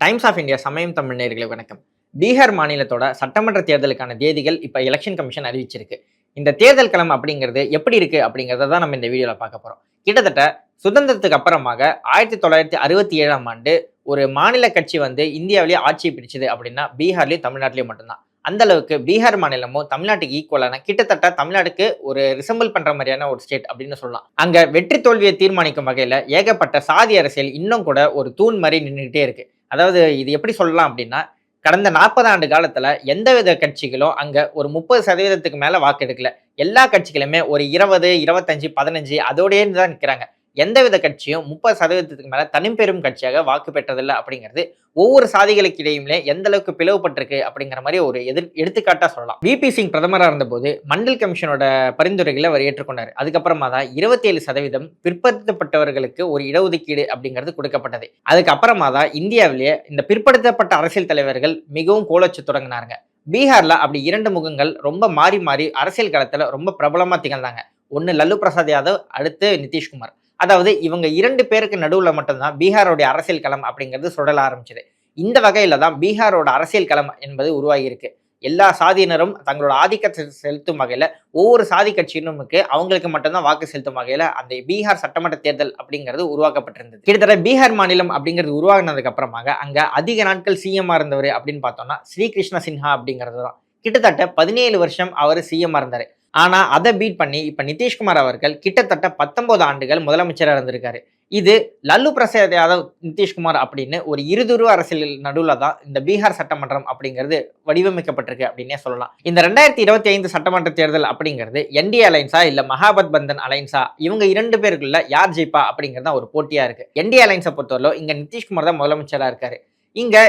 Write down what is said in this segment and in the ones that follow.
Times of India சமயம் தமிழ் நேர்களை வணக்கம். பீகார் மாநிலத்தோட சட்டமன்ற தேர்தலுக்கான தேதிகள் இப்போ எலெக்ஷன் கமிஷன் அறிவிச்சிருக்கு. இந்த தேர்தல் களம் அப்படிங்கிறது எப்படி இருக்கு அப்படிங்கிறத தான் நம்ம இந்த வீடியோவில் பார்க்க போகிறோம் கிட்டத்தட்ட சுதந்திரத்துக்கு அப்புறமாக ஆயிரத்தி தொள்ளாயிரத்தி அறுபத்தி ஏழாம் ஆண்டு ஒரு மாநில கட்சி வந்து இந்தியாவிலேயே ஆட்சியை பிடிச்சது அப்படின்னா பீகார்லேயும் தமிழ்நாட்டிலையும் மட்டும்தான். அந்த அளவுக்கு பீகார் மாநிலமும் தமிழ்நாட்டுக்கு ஈக்குவலான கிட்டத்தட்ட தமிழ்நாடுக்கு ஒரு ரிசம்பிள் பண்ற மாதிரியான ஒரு ஸ்டேட் அப்படின்னு சொல்லலாம். அங்க வெற்றி தோல்வியை தீர்மானிக்கும் வகையில ஏகப்பட்ட சாதி அரசியல் இன்னும் கூட ஒரு தூண் மாதிரி நின்றுகிட்டே இருக்கு. அதாவது இது எப்படி சொல்லலாம் அப்படின்னா கடந்த நாற்பது ஆண்டு எந்த எந்தவித கட்சிகளும் அங்கே ஒரு முப்பது சதவீதத்துக்கு மேலே வாக்கு எடுக்கல எல்லா கட்சிகளுமே ஒரு இருபது இருபத்தஞ்சு பதினஞ்சு அதோடையே தான் நிற்கிறாங்க எந்தவித கட்சியும் முப்பது சதவீதத்துக்கு மேலே தனிப்பெரும் கட்சியாக வாக்கு பெற்றதில்லை அப்படிங்கிறது ஒவ்வொரு சாதிகளுக்கு இடையுமே எந்த அளவுக்கு பிளவுபட்டிருக்கு அப்படிங்கிற மாதிரி ஒரு எதிர் எடுத்துக்காட்டாக சொல்லலாம். பிபி சிங் பிரதமராக இருந்தபோது மண்டல் கமிஷனோட பரிந்துரைகளை அவர் ஏற்றுக்கொண்டார். அதுக்கப்புறமா தான் இருபத்தி ஏழு சதவீதம் பிற்படுத்தப்பட்டவர்களுக்கு ஒரு இடஒதுக்கீடு அப்படிங்கிறது கொடுக்கப்பட்டது. அதுக்கப்புறமா தான் இந்தியாவிலேயே இந்த பிற்படுத்தப்பட்ட அரசியல் தலைவர்கள் மிகவும் கோலச்சு தொடங்கினாருங்க. பீகார்ல அப்படி இரண்டு முகங்கள் ரொம்ப மாறி மாறி அரசியல் களத்தில் ரொம்ப பிரபலமாக திகழ்ந்தாங்க. ஒன்று லல்லு பிரசாத் யாதவ் அடுத்து நிதிஷ்குமார். அதாவது இவங்க இரண்டு பேருக்கு நடுவில் மட்டும்தான் பீகாரோடைய அரசியல் களம் அப்படிங்கிறது சுடல ஆரம்பிச்சது. இந்த வகையில் தான் பீகாரோட அரசியல் களம் என்பது உருவாகியிருக்கு. எல்லா சாதியினரும் தங்களோட ஆதிக்கத்தை செலுத்தும் வகையில் ஒவ்வொரு சாதி கட்சியினருக்கு அவங்களுக்கு மட்டும்தான் வாக்கு செலுத்தும் வகையில் அந்த பீகார் சட்டமன்ற தேர்தல் அப்படிங்கிறது உருவாக்கப்பட்டிருந்தது. கிட்டத்தட்ட பீகார் மாநிலம் அப்படிங்கிறது உருவாகினதுக்கு அப்புறமாக அங்கே அதிக நாட்கள் சிஎம்மா இருந்தவர் அப்படின்னு பார்த்தோம்னா ஸ்ரீகிருஷ்ண சின்ஹா அப்படிங்கிறது தான். கிட்டத்தட்ட பதினேழு வருஷம் அவர் சிஎம்மா இருந்தார். ஆனால் அதை பீட் பண்ணி இப்போ நிதிஷ்குமார் அவர்கள் கிட்டத்தட்ட பத்தொன்பது ஆண்டுகள் முதலமைச்சராக இருந்திருக்காரு. இது லல்லு பிரசாத் யாதவ் நிதிஷ்குமார் அப்படின்னு ஒரு இருதுருவ அரசியல் நடுவில் தான் இந்த பீகார் சட்டமன்றம் அப்படிங்கிறது வடிவமைக்கப்பட்டிருக்கு அப்படின்னே சொல்லலாம். இந்த ரெண்டாயிரத்தி இருபத்தி ஐந்து சட்டமன்ற தேர்தல் அப்படிங்கிறது என்டிஏ அலைன்ஸா இல்லை மகாபத் பந்தன் அலைன்ஸா? இவங்க இரண்டு பேருக்குள்ள யார் ஜெயிப்பா அப்படிங்கிறது தான் ஒரு போட்டியாக இருக்குது என்டிஏ அலைன்ஸை பொறுத்தவரை இங்கே நிதிஷ்குமார் தான் முதலமைச்சராக இருக்காரு. இங்கே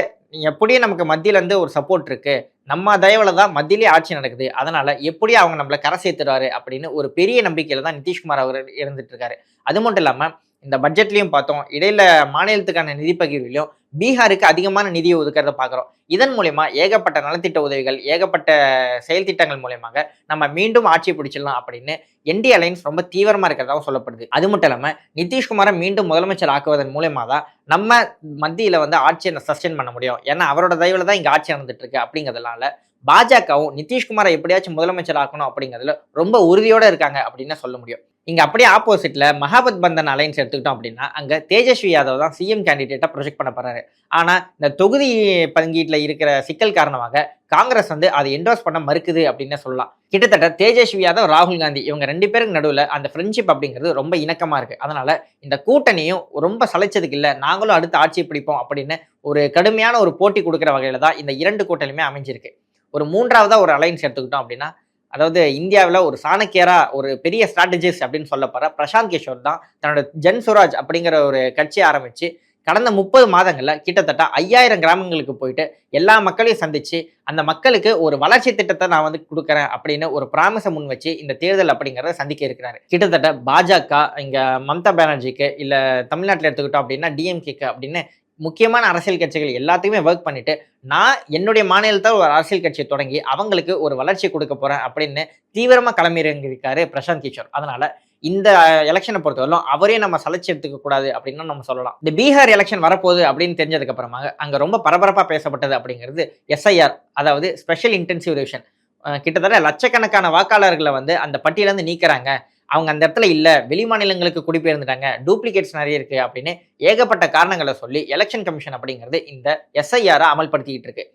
எப்படியும் நமக்கு மத்தியிலேருந்து ஒரு சப்போர்ட் இருக்கு. நம்ம தயவில் தான் மத்தியிலே ஆட்சி நடக்குது. அதனால் எப்படி அவங்க நம்மளை கரை சேர்த்துறாரு அப்படின்னு ஒரு பெரிய நம்பிக்கையில் தான் நிதிஷ்குமார் அவர் இருந்துட்டு இருக்காரு. அது மட்டும் இல்லாமல் இந்த பட்ஜெட்லையும் பார்த்தோம். இடையில மாநிலத்துக்கான நிதி பகிர்விலையும் பீகாருக்கு அதிகமான நிதியை ஒதுக்கிறத பார்க்குறோம். இதன் மூலயமா ஏகப்பட்ட நலத்திட்ட உதவிகள் ஏகப்பட்ட செயல் திட்டங்கள் மூலயமாக நம்ம மீண்டும் ஆட்சி பிடிச்சிடலாம் அப்படின்னு என்டி அலைன்ஸ் ரொம்ப தீவிரமாக இருக்கிறதாகவும் சொல்லப்படுது. அது மட்டும் இல்லாமல் நிதிஷ்குமாரை மீண்டும் முதலமைச்சர் ஆக்குவதன் மூலயமா தான் நம்ம மத்தியில் வந்து ஆட்சியை சஸ்டெயின் பண்ண முடியும். ஏன்னா அவரோட தயவில் தான் இங்கே ஆட்சி நடந்துட்டு இருக்கு அப்படிங்கிறதுனால பாஜகவும் நிதிஷ்குமாரை எப்படியாச்சும் முதலமைச்சர் ஆக்கணும் அப்படிங்கிறதுல ரொம்ப உறுதியோடு இருக்காங்க அப்படின்னு சொல்ல முடியும். இங்கே அப்படியே ஆப்போசிட்டில் மகாபத் பந்தன் அலைன்ஸ் எடுத்துக்கிட்டோம் அப்படின்னா அங்கே தேஜஸ்வி யாதவ் தான் சிஎம் கேண்டிடேட்டாக ப்ரொஜெக்ட் பண்ண போகிறாரு ஆனால் இந்த தொகுதி பங்கீட்டில் இருக்கிற சிக்கல் காரணமாக காங்கிரஸ் வந்து அதை என்டோஸ் பண்ண மறுக்குது அப்படின்னு சொல்லலாம். கிட்டத்தட்ட தேஜஸ்வி யாதவ் ராகுல் காந்தி இவங்க ரெண்டு பேருக்கு நடுவில் அந்த ஃப்ரெண்ட்ஷிப் அப்படிங்கிறது ரொம்ப இணக்கமாக இருக்குது அதனால் இந்த கூட்டணியும் ரொம்ப சளைச்சதுக்கு இல்லை நாங்களும் அடுத்து ஆட்சி பிடிப்போம் அப்படின்னு ஒரு கடுமையான ஒரு போட்டி கொடுக்குற வகையில் தான் இந்த இரண்டு கூட்டணியுமே அமைஞ்சிருக்கு. ஒரு மூன்றாவதாக ஒரு அலைன்ஸ் எடுத்துக்கிட்டோம் அப்படின்னா அதாவது இந்தியாவில் ஒரு சாணக்கியரா ஒரு பெரிய ஸ்ட்ராட்டஜிஸ்ட் அப்படின்னு சொல்லப்படுற பிரசாந்த் கிஷோர் தான் தன்னோட ஜன் சுராஜ் அப்படிங்கிற ஒரு கட்சியை ஆரம்பித்து கடந்த முப்பது மாதங்களில் கிட்டத்தட்ட ஐயாயிரம் கிராமங்களுக்கு போயிட்டு எல்லா மக்களையும் சந்திச்சு அந்த மக்களுக்கு ஒரு வளர்ச்சி திட்டத்தை நான் வந்து கொடுக்குறேன் அப்படின்னு ஒரு பிராமிசை முன் வச்சு இந்த தேர்தல் அப்படிங்கிறத சந்திக்க இருக்கிறாரு. கிட்டத்தட்ட பாஜக இங்கே மம்தா பானர்ஜிக்கு இல்லை தமிழ்நாட்டில் எடுத்துக்கிட்டோம் அப்படின்னா டிஎம்கேக்கு அப்படின்னு முக்கியமான அரசியல் கட்சிகள் எல்லாத்தையுமே ஒர்க் பண்ணிட்டு நான் என்னுடைய மாநிலத்தில் ஒரு அரசியல் கட்சியை தொடங்கி அவங்களுக்கு ஒரு வளர்ச்சி கொடுக்க போறேன் அப்படின்னு தீவிரமா களமிறங்கியிருக்காரு பிரசாந்த் கிஷோர். அதனால இந்த எலெக்ஷனை பொறுத்தவரைக்கும் அவரே நம்ம சலைச்சு எடுத்துக்க கூடாது அப்படின்னு நம்ம சொல்லலாம். இந்த பீகார் எலெக்ஷன் வரப்போகுது அப்படின்னு தெரிஞ்சதுக்கு அப்புறமா அங்க ரொம்ப பரபரப்பா பேசப்பட்டது அப்படிங்கிறது எஸ்ஐஆர் அதாவது ஸ்பெஷல் இன்டென்சிவ் ரிவிஷன் கிட்டத்தட்ட லட்சக்கணக்கான வாக்காளர்களை வந்து அந்த பட்டியலேருந்து நீக்கிறாங்க. அவங்க அந்த இடத்துல இல்லை. வெளி மாநிலங்களுக்கு குடிபெயர்ந்துட்டாங்க. டூப்ளிகேட்ஸ் நிறைய இருக்கு அப்படின்னு ஏகப்பட்ட காரணங்களை சொல்லி எலெக்ஷன் கமிஷன் அப்படிங்கிறது இந்த எஸ்ஐஆரை அமல்படுத்திக்கிட்டு இருக்கு.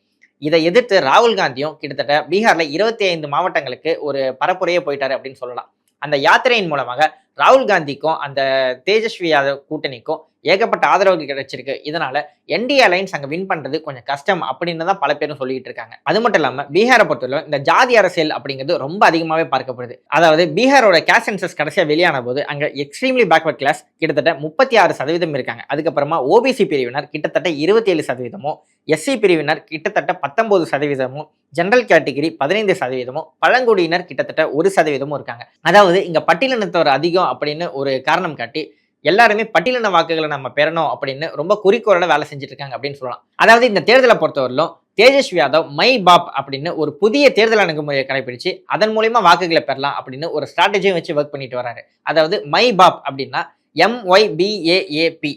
இதை எதிர்த்து ராகுல் காந்தியும் கிட்டத்தட்ட பீகார்ல இருபத்தி ஐந்து மாவட்டங்களுக்கு ஒரு பரப்புரையே போயிட்டாரு அப்படின்னு சொல்லலாம். அந்த யாத்திரையின் மூலமாக ராகுல் காந்திக்கும் அந்த தேஜஸ்வி யாதவ் கூட்டணிக்கும் ஏகப்பட்ட ஆதரவு கிடைச்சிருக்கு. இதனால என்டிஏ அலைன்ஸ் அங்கே வின் பண்றது கொஞ்சம் கஷ்டம் அப்படின்னு தான் பல பேரும் சொல்லிட்டு இருக்காங்க. அது மட்டும் இல்லாம பீகாரை பொறுத்தவரை இந்த ஜாதி அரசியல் அப்படிங்கிறது ரொம்ப அதிகமாகவே பார்க்கப்படுது. அதாவது பீகாரோட கேஷ் சென்சஸ் கடைசியாக வெளியான போது அங்கே எக்ஸ்ட்ரீம்லி பேக்வர்ட் கிளாஸ் கிட்டத்தட்ட முப்பத்தி ஆறு சதவீதம் இருக்காங்க. அதுக்கப்புறமா ஓபிசி பிரிவினர் கிட்டத்தட்ட இருபத்தி ஏழு சதவீதமும் எஸ்சி பிரிவினர் கிட்டத்தட்ட பத்தொன்பது சதவீதமும் ஜென்ரல் கேட்டகிரி பதினைந்து சதவீதமும் பழங்குடியினர் கிட்டத்தட்ட ஒரு சதவீதமும் இருக்காங்க. அதாவது இங்க பட்டியலினத்தவர் அதிகம் அப்படின்னு ஒரு காரணம் காட்டி எல்லாருமே பட்டியலின வாக்குகளை நம்ம பெறணும் அப்படின்னு ரொம்ப குறிக்கோளோட வேலை செஞ்சுட்டு இருக்காங்க அப்படின்னு சொல்லலாம். அதாவது இந்த தேர்தலை பொறுத்தவரையிலும் தேஜஸ்வி யாதவ் மை பாப் அப்படின்னு ஒரு புதிய தேர்தல் அணுகுமுறையை கடைபிடிச்சு அதன் மூலயமா வாக்குகளை பெறலாம் அப்படின்னு ஒரு ஸ்ட்ராட்டஜியும் வச்சு ஒர்க் பண்ணிட்டு வராரு. அதாவது மை பாப் அப்படின்னா எம்ஒய்பிஏஏபி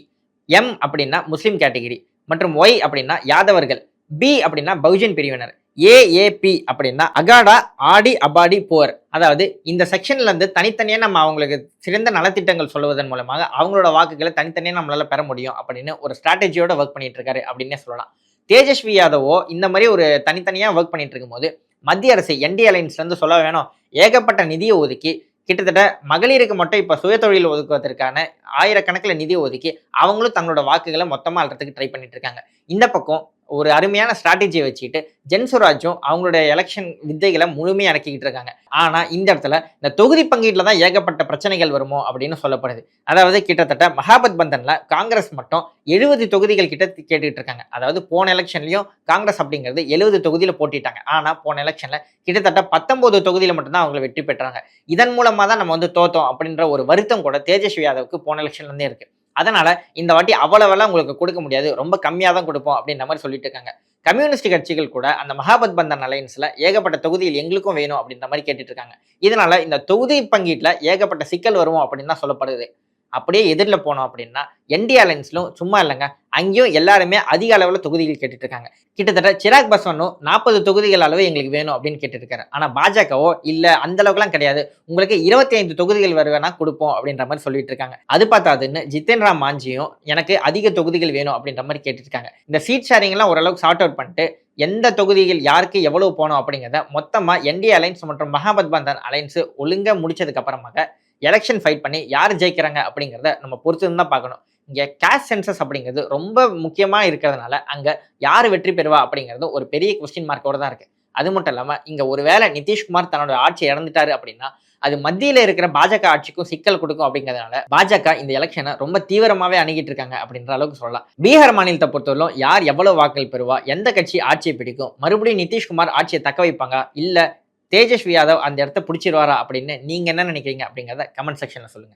எம் அப்படின்னா முஸ்லீம் கேட்டகிரி மற்றும் ஒய் அப்படின்னா யாதவர்கள். பி அப்படின்னா பகுஜன் பிரிவினர். ஏஏபி அப்படின்னா அகாடா ஆடி அபாடி போர் அதாவது இந்த செக்ஷன்ல இருந்து தனித்தனியாக நம்ம அவங்களுக்கு சிறந்த நலத்திட்டங்கள் சொல்லுவதன் மூலமாக அவங்களோட வாக்குகளை தனித்தனியாக நம்மளால பெற முடியும் அப்படின்னு ஒரு ஸ்ட்ராட்டஜியோட ஒர்க் பண்ணிட்டு இருக்காரு அப்படின்னே சொல்லலாம். தேஜஸ்வி யாதவோ இந்த மாதிரி ஒரு தனித்தனியாக ஒர்க் பண்ணிட்டு இருக்கும்போது மத்திய அரசு என்டி அலைன்ஸ்லேருந்து சொல்ல வேணும். ஏகப்பட்ட நிதியை ஒதுக்கி கிட்டத்தட்ட மகளிருக்கு மட்டும் இப்போ சுயதொழில் ஒதுக்குவதற்கான ஆயிரக்கணக்கில் நிதி ஒதுக்கி அவங்களும் தங்களோட வாக்குகளை மொத்தமாக அழுறதுக்கு ட்ரை பண்ணிட்டு இருக்காங்க. இந்த பக்கம் ஒரு அருமையான ஸ்ட்ராட்டஜியை வச்சுக்கிட்டு ஜென்சுராஜும் அவங்களுடைய எலெக்ஷன் வித்தைகளை முழுமையாக அடக்கிக்கிட்டு இருக்காங்க. ஆனால் இந்த இடத்துல இந்த தொகுதி பங்கீட்டில் தான் ஏகப்பட்ட பிரச்சனைகள் வருமோ அப்படின்னு சொல்லப்படுது. அதாவது கிட்டத்தட்ட மகாபத் பந்தனில் காங்கிரஸ் மட்டும் எழுபது தொகுதிகள் கிட்ட கேட்டுக்கிட்டு இருக்காங்க. அதாவது போன எலெக்ஷன்லையும் காங்கிரஸ் அப்படிங்கிறது எழுபது தொகுதியில் போட்டிட்டாங்க. ஆனால் போன எலெக்ஷனில் கிட்டத்தட்ட பத்தொம்போது தொகுதியில் மட்டும்தான் அவங்க வெற்றி பெற்றாங்க. இதன் மூலமாக தான் நம்ம வந்து தோத்தோம் அப்படின்ற ஒரு வருத்தம் கூட தேஜஸ்வி யாதவுக்கு போன எலெக்ஷன்லேருந்தே இருக்குது அதனால இந்த வாட்டி அவ்வளவெல்லாம் உங்களுக்கு கொடுக்க முடியாது. ரொம்ப கம்மியாக தான் கொடுப்போம் அப்படின்ற மாதிரி சொல்லிட்டு இருக்காங்க. கம்யூனிஸ்ட் கட்சிகள் கூட அந்த மகாபத் பந்தன் அலையன்ஸ்ல ஏகப்பட்ட தொகுதியில் எங்களுக்கும் வேணும் அப்படின்ற மாதிரி கேட்டுட்டு இருக்காங்க. இதனால இந்த தொகுதி பங்கீட்டில் ஏகப்பட்ட சிக்கல் வருவோம் அப்படின்னு தான் சொல்லப்படுது. அப்படியே எதிரில் போனோம் அப்படின்னா என்டி அலைன்ஸ்லும் சும்மா இல்லைங்க. அங்கேயும் எல்லாருமே அதிக அளவில் தொகுதிகள் கேட்டுட்டு இருக்காங்க கிட்டத்தட்ட சிராக் பஸ்வனும் நாற்பது தொகுதிகள் அளவு எங்களுக்கு வேணும் அப்படின்னு கேட்டுருக்காரு ஆனால் பாஜகவோ இல்லை அந்த அளவுக்குலாம் கிடையாது. உங்களுக்கு இருபத்தி ஐந்து தொகுதிகள் வருவேனா கொடுப்போம் அப்படின்ற மாதிரி சொல்லிட்டு இருக்காங்க அது பார்த்தாதுன்னு ஜித்தேன் ராம் மாஞ்சியும் எனக்கு அதிக தொகுதிகள் வேணும் அப்படின்ற மாதிரி கேட்டுருக்காங்க இந்த சீட் ஷேரிங்லாம் ஓரளவுக்கு சார்ட் அவுட் பண்ணிட்டு எந்த தொகுதிகள் யாருக்கு எவ்வளவு போனோம் அப்படிங்கிறத மொத்தமாக என்டி அலைன்ஸ் மற்றும் மகாபத் பந்தன் அலைன்ஸ் ஒழுங்காக முடிச்சதுக்கு அப்புறமாக எலெக்ஷன் ஃபைட் பண்ணி யார் ஜெயிக்கிறாங்க அப்படிங்கிறத நம்ம பொறுத்து தான் பார்க்கணும். இங்கே கேஷ் சென்சஸ் அப்படிங்கிறது ரொம்ப முக்கியமாக இருக்கிறதுனால அங்கே யார் வெற்றி பெறுவா அப்படிங்கிறது ஒரு பெரிய கொஸ்டின் மார்க்கோட தான் இருக்குது அது மட்டும் இல்லாமல் இங்கே ஒருவேளை நிதிஷ்குமார் தன்னோட ஆட்சி இறந்துட்டாரு அப்படின்னா அது மத்தியில் இருக்கிற பாஜக ஆட்சிக்கும் சிக்கல் கொடுக்கும் அப்படிங்கிறதுனால பாஜக இந்த எலெக்ஷனை ரொம்ப தீவிரமாகவே அணுகிட்டு இருக்காங்க அப்படின்ற அளவுக்கு சொல்லலாம். பீகார் மாநிலத்தை பொறுத்தவரைக்கும் யார் எவ்வளவு வாக்குகள் பெறுவா எந்த கட்சி ஆட்சியை பிடிக்கும் மறுபடியும் நிதிஷ்குமார் ஆட்சியை தக்க வைப்பாங்க இல்லை தேஜஸ்வி யாதவ் அந்த இடத்த பிடிச்சிருவாரா அப்படின்னு நீங்க என்ன நினைக்கிறீங்க அப்படிங்கிறத கமெண்ட் செக்ஷன்ல சொல்லுங்க.